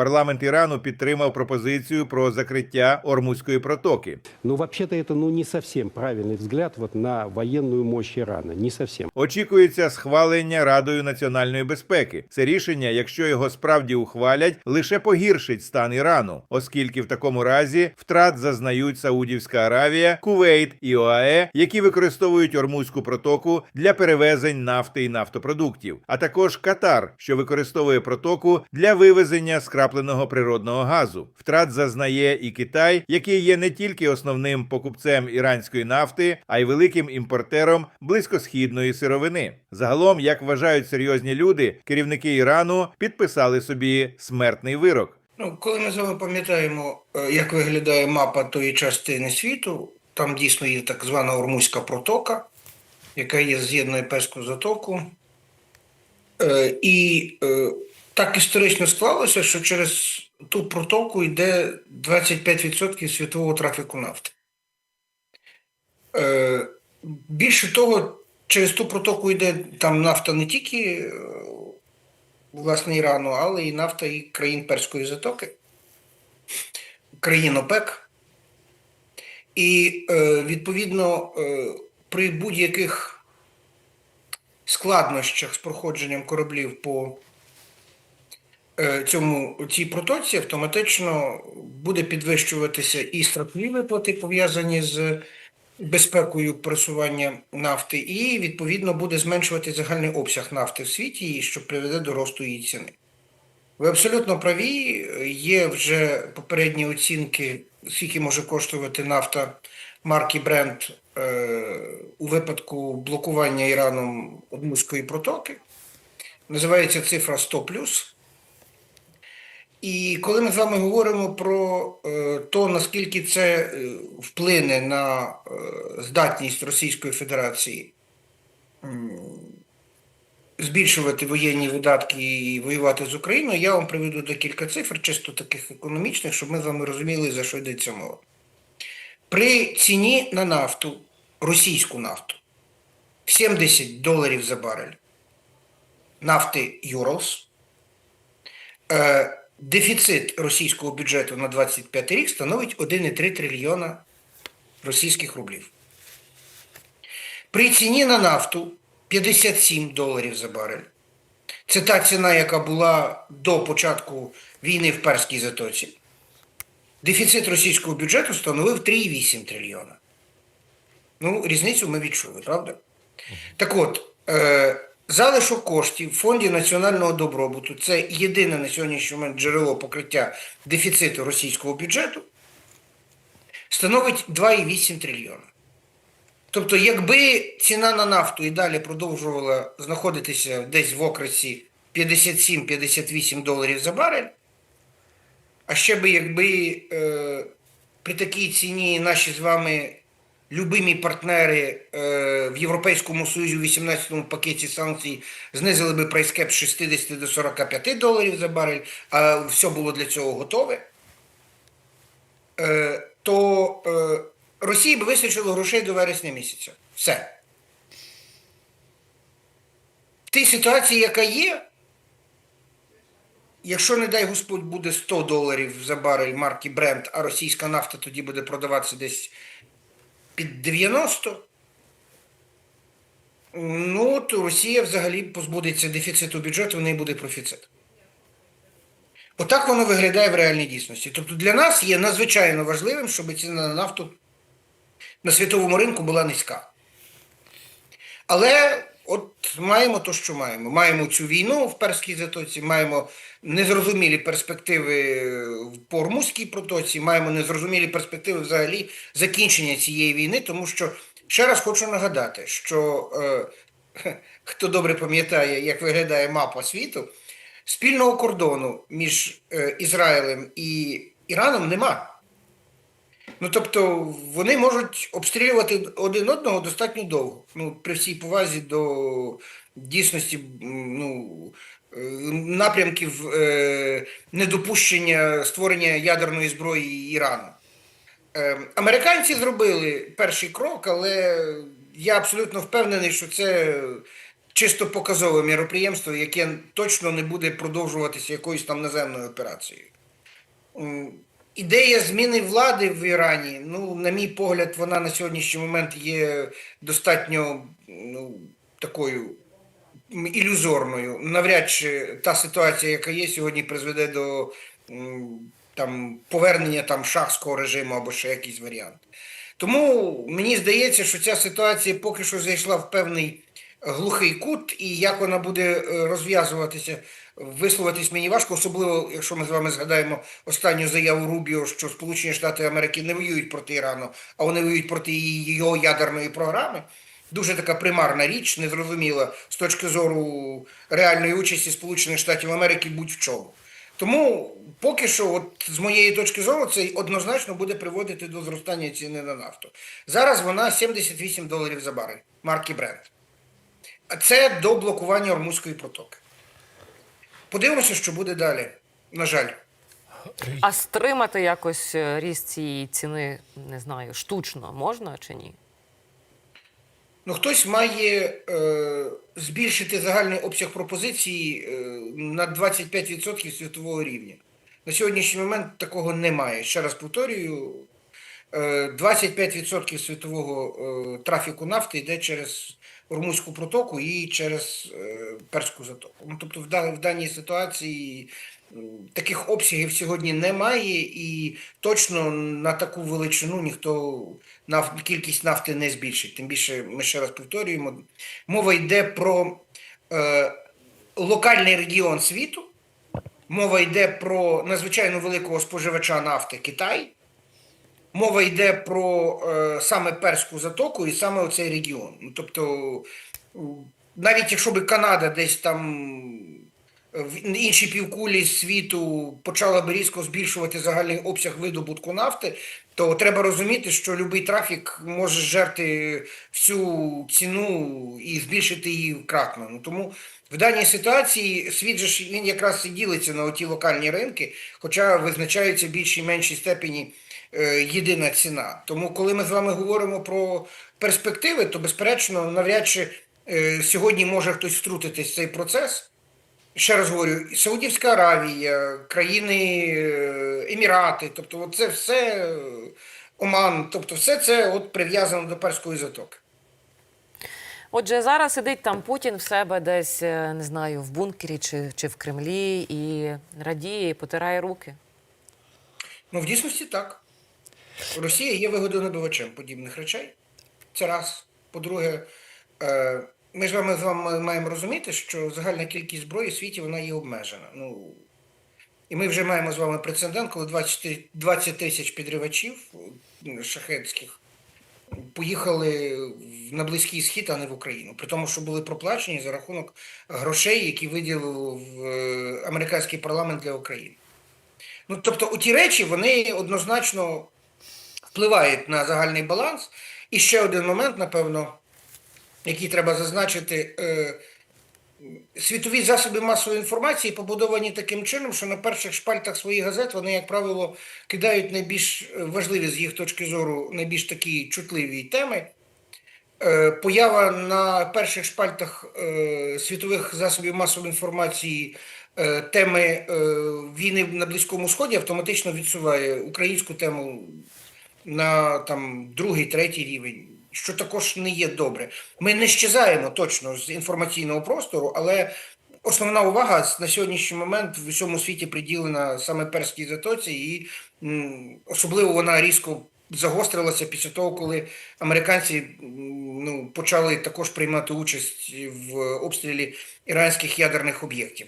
Парламент Ірану підтримав пропозицію про закриття Ормузької протоки. Но вообще-то это ну, не совсем правильный взгляд вот на военную мощь Ирана. Не совсем. Очікується схвалення Радою національної безпеки. Це рішення, якщо його справді ухвалять, лише погіршить стан Ірану, оскільки в такому разі втрат зазнають Саудівська Аравія, Кувейт і ОАЕ, які використовують Ормузьку протоку для перевезень нафти і нафтопродуктів, а також Катар, що використовує протоку для вивезення скрапленого природного газу. Втрат зазнає і Китай, який є не тільки основним покупцем іранської нафти, а й великим імпортером близькосхідної сировини. Загалом, як вважають серйозні люди, керівники Ірану підписали собі смертний вирок. Ну, коли ми з вами пам'ятаємо, е, як виглядає мапа тої частини світу, там дійсно є так звана Ормузька протока, яка є з'єднує Перську затоку. Е, І е, так історично склалося, що через ту протоку йде 25% світового трафіку нафти. Е, Більше того, через ту протоку йде там нафта не тільки е, власне Ірану, але і нафта і країн Перської затоки, країн ОПЕК. І е, відповідно при будь-яких складнощах з проходженням кораблів по цьому цій протоці автоматично буде підвищуватися і страхові виплати, пов'язані з безпекою просування нафти, і відповідно буде зменшувати загальний обсяг нафти в світі, що приведе до росту її ціни. Ви абсолютно праві. Є вже попередні оцінки, скільки може коштувати нафта марки е, у випадку блокування Іраном Одмузької протоки. Називається цифра 100 І коли ми з вами говоримо про е, то, наскільки це е, вплине на е, здатність Російської Федерації збільшувати воєнні видатки і воювати з Україною, я вам приведу декілька цифр, чисто таких економічних, щоб ми з вами розуміли, за що йдеться мова. При ціні на нафту, російську нафту, 70 доларів за барель нафти Юралс, дефіцит російського бюджету на 25 рік становить 1,3 трильйона російських рублів. При ціні на нафту 57 доларів за барель. Це та ціна, яка була до початку війни в Перській затоці. Дефіцит російського бюджету становив 3,8 трильйона. Ну, різницю ми відчули, правда? Так от, е, залишок коштів в Фонді національного добробуту це єдине на сьогоднішній момент джерело покриття дефіциту російського бюджету, становить 2,8 трильйона. Тобто, якби ціна на нафту і далі продовжувала знаходитися десь в окресі 57-58 доларів за барель, а ще би якби е, при такій ціні наші з вами любимі партнери е, в Європейському Союзі у 18-му пакеті санкцій знизили би прайскеп з 60 до 45 доларів за барель, а все було для цього готове, е, то е, Росії би вистачило грошей до вересня місяця. Все. В тій ситуації, яка є, якщо, не дай Господь, буде 100 доларів за барель марки Brent, а російська нафта тоді буде продаватися десь під 90, ну, то Росія взагалі позбудеться дефіциту бюджету, в неї буде профіцит. Отак воно виглядає в реальній дійсності. Тобто для нас є надзвичайно важливим, щоб ціна на нафту на світовому ринку була низька. Але от маємо то, що маємо. Маємо цю війну в Перській затоці, маємо незрозумілі перспективи по Ормузькій протоці, маємо незрозумілі перспективи взагалі закінчення цієї війни, тому що ще раз хочу нагадати, що е, хто добре пам'ятає, як виглядає мапа світу, спільного кордону між е, Ізраїлем і Іраном нема. Ну, тобто, вони можуть обстрілювати один одного достатньо довго. Ну, при всій повазі до дійсності ну, е, напрямків е, недопущення створення ядерної зброї Ірану. Е, американці зробили перший крок, але я абсолютно впевнений, що це чисто показове міроприємство, яке точно не буде продовжуватися якоюсь там наземною операцією. Ідея зміни влади в Ірані, ну, на мій погляд, вона на сьогоднішній момент є достатньо ну, такою ілюзорною. Навряд чи та ситуація, яка є сьогодні, призведе до там, повернення там, шахського режиму або ще якийсь варіант. Тому мені здається, що ця ситуація поки що зайшла в певний глухий кут, і як вона буде е, розв'язуватися, висловитись мені важко, особливо якщо ми з вами згадаємо останню заяву Рубіо, що Сполучені Штати Америки не воюють проти Ірану, а вони воюють проти його ядерної програми. Дуже така примарна річ, незрозуміла з точки зору реальної участі Сполучених Штатів Америки будь в чому. Тому поки що, от з моєї точки зору, це однозначно буде приводити до зростання ціни на нафту. Зараз вона 78 доларів за барель марки Brent. А це до блокування Ормузької протоки. Подивимося, що буде далі. На жаль. А стримати якось е, ріст цієї ціни, не знаю, штучно можна чи ні? Ну, хтось має е, збільшити загальний обсяг пропозицій е, на 25% світового рівня. На сьогоднішній момент такого немає. Ще раз повторюю, е, 25% світового е, трафіку нафти йде через Ормузьку протоку і через е, Перську затоку. Ну, тобто в, даній ситуації таких обсягів сьогодні немає, і точно на таку величину ніхто наф, кількість нафти не збільшить. Тим більше, ми ще раз повторюємо, мова йде про е, локальний регіон світу, мова йде про надзвичайно великого споживача нафти Китай. Мова йде про е, саме Перську затоку і саме оцей регіон. Ну, тобто, навіть якщо би Канада десь там в іншій півкулі світу почала би різко збільшувати загальний обсяг видобутку нафти, то треба розуміти, що будь-який трафік може жерти всю ціну і збільшити її кратно. Ну, тому в даній ситуації світ же ж він якраз і ділиться на оті локальні ринки, хоча визначаються більшій меншій степені е, єдина ціна. Тому, коли ми з вами говоримо про перспективи, то безперечно, навряд чи е, сьогодні може хтось втрутитись в цей процес. Ще раз говорю, Саудівська Аравія, країни е, Емірати, тобто це все е, Оман, тобто все це от прив'язано до перської затоки. Отже, зараз сидить там Путін в себе десь, е, не знаю, в бункері чи, чи в Кремлі і радіє, і потирає руки. Ну, в дійсності так. Росія є вигодонабивачем подібних речей. Це раз. По-друге, е, ми ж вами з вами маємо розуміти, що загальна кількість зброї в світі вона є обмежена. Ну, і ми вже маємо з вами прецедент, коли 20, 20 тисяч підривачів шахетських поїхали на Близький Схід, а не в Україну. При тому, що були проплачені за рахунок грошей, які виділив е, американський парламент для України. Ну, тобто, у ті речі вони однозначно впливають на загальний баланс. І ще один момент, напевно, який треба зазначити. Е, Світові засоби масової інформації побудовані таким чином, що на перших шпальтах своїх газет вони, як правило, кидають найбільш важливі з їх точки зору, найбільш такі чутливі теми. Е, Поява на перших шпальтах е, світових засобів масової інформації теми війни на Близькому Сході автоматично відсуває українську тему на там другий, третій рівень, що також не є добре. Ми не щезаємо точно з інформаційного простору, але основна увага на сьогоднішній момент в усьому світі приділена саме перській затоці, і м, особливо вона різко загострилася після того, коли американці ну, почали також приймати участь в обстрілі іранських ядерних об'єктів.